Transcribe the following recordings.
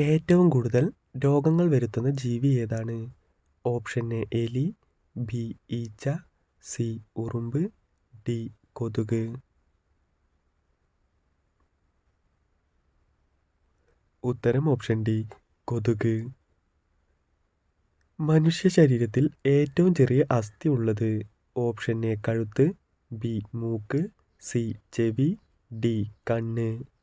ഏറ്റവും കൂടുതൽ രോഗങ്ങൾ വരുത്തുന്ന ജീവി ഏതാണ്? ഓപ്ഷൻ എ എലി ബി ഈച്ച സി ഉറുമ്പ് ഡി കൊതുക്. ഉത്തരം ഓപ്ഷൻ ഡി കൊതുക്. മനുഷ്യ ശരീരത്തിൽ ഏറ്റവും ചെറിയ അസ്ഥി ഉള്ളത് ഓപ്ഷൻ എ കഴുത്ത് ബി മൂക്ക് സി ചെവി ഡി കണ്ണ്.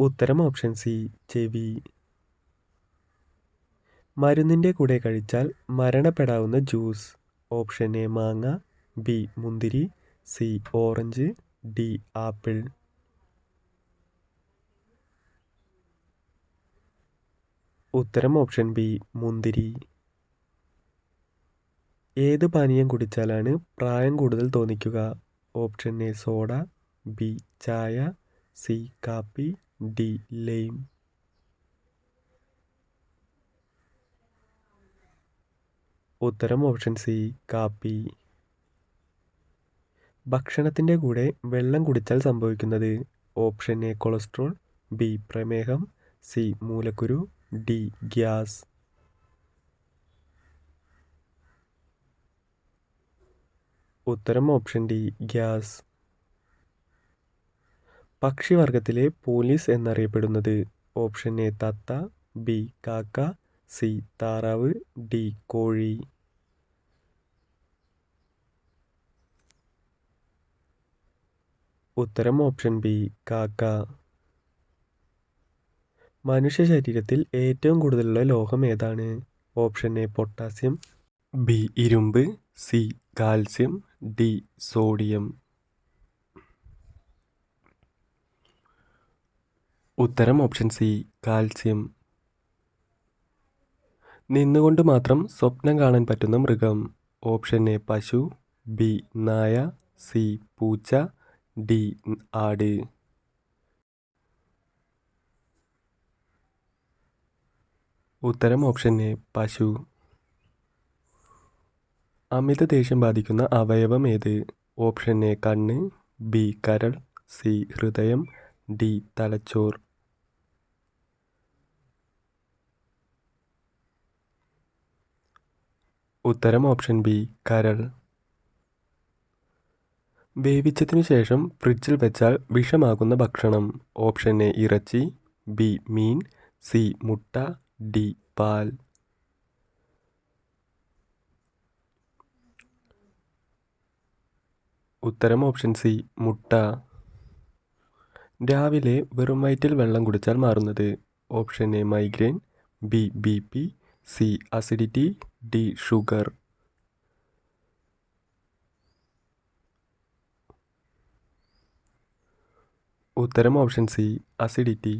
ഉത്തരം ഓപ്ഷൻ സി ചെവി മരുന്നിന്റെ കൂടെ കഴിച്ചാൽ മരണപ്പെടാവുന്ന ജ്യൂസ് ഓപ്ഷൻ എ മാങ്ങ. ബി മുന്തിരി. C orange D apple. ഉത്തരം ഓപ്ഷൻ ബി മുന്തിരി. ഏത് പാനീയം കുടിച്ചാലാണ് പ്രായം കൂടുതൽ തോന്നിക്കുക? Option A soda. ബി ചായ. സി കാപ്പി. ഡി ഉത്തരം ഓപ്ഷൻ സി കാപ്പി. ഭക്ഷണത്തിന്റെ കൂടെ വെള്ളം കുടിച്ചാൽ സംഭവിക്കുന്നത് ഓപ്ഷൻ എ കൊളസ്ട്രോൾ ബി പ്രമേഹം സി മൂലക്കുരു ഡി ഗ്യാസ്. ഉത്തരം ഓപ്ഷൻ ഡി ഗ്യാസ്. പക്ഷിവർഗത്തിലെ പോലീസ് എന്നറിയപ്പെടുന്നത് ഓപ്ഷൻ എ തത്ത ബി കാക്ക സി താറാവ് ഡി കോഴി. ഉത്തരം ഓപ്ഷൻ ബി കാക്ക. മനുഷ്യ ശരീരത്തിൽ ഏറ്റവും കൂടുതലുള്ള ലോഹം ഏതാണ്? ഓപ്ഷൻ എ പൊട്ടാസ്യം ബി ഇരുമ്പ് സി കാൽസ്യം ഡി സോഡിയം. ഉത്തരം ഓപ്ഷൻ സി കാൽസ്യം. നിന്നുകൊണ്ട് മാത്രം സ്വപ്നം കാണാൻ പറ്റുന്ന മൃഗം. ഓപ്ഷൻ എ പശു. ബി നായ. സി പൂച്ച. ഡി ആട്. ഉത്തരം ഓപ്ഷൻ എ പശു. അമിത ദേഷ്യം ബാധിക്കുന്ന അവയവം ഏത്? ഓപ്ഷൻ എ കണ്ണ്. ബി കരൾ. സി ഹൃദയം. ഡി തലച്ചോർ. ഉത്തരം ഓപ്ഷൻ ബി കരൾ. വേവിച്ചതിനു ശേഷം ഫ്രിഡ്ജിൽ വെച്ചാൽ വിഷമാകുന്ന ഭക്ഷണം. ഓപ്ഷൻ എ ഇറച്ചി. ബി മീൻ. സി മുട്ട. ഡി പാൽ. ഉത്തരം ഓപ്ഷൻ സി മുട്ട. രാവിലെ വെറും വയറ്റിൽ വെള്ളം കുടിച്ചാൽ മാറുന്നത്. Option A migraine. B B P. C acidity. D sugar ഉത്തരം ഓപ്ഷൻ സി അസിഡിറ്റി